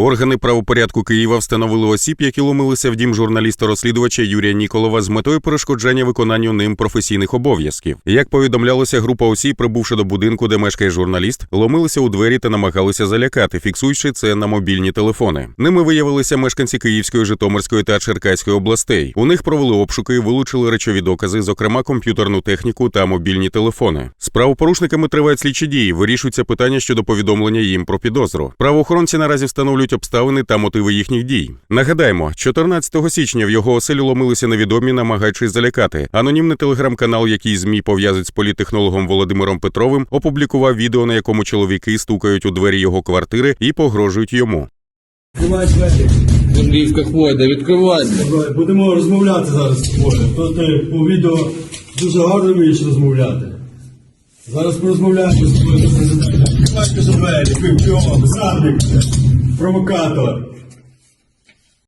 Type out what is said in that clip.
Органи правопорядку Києва встановили осіб, які ломилися в дім журналіста-розслідувача Юрія Ніколова з метою перешкоджання виконанню ним професійних обов'язків. Як повідомлялося, група осіб, прибувши до будинку, де мешкає журналіст, ломилися у двері та намагалися залякати, фіксуючи це на мобільні телефони. Ними виявилися мешканці Київської, Житомирської та Черкаської областей. У них провели обшуки вилучили речові докази, зокрема комп'ютерну техніку та мобільні телефони. З правопорушниками тривають слідчі дії. Вирішуються питання щодо повідомлення їм про підозру. Правоохоронці наразі встановлюють обставини та мотиви їхніх дій. Нагадаємо, 14 січня в його оселю ломилися невідомі, намагаючись залякати. Анонімний телеграм-канал, який змі пов'язують з політтехнологом Володимиром Петровим, опублікував відео, на якому чоловіки стукають у двері його квартири і погрожують йому. Андріївка хвойда, відкривай. Давай, Будемо розмовляти зараз. То ти по відео дуже гарно вмієш розмовляти. Зараз порозмовляємо з тобою. Відкривай двері, пивчова, зрадник, Provocator.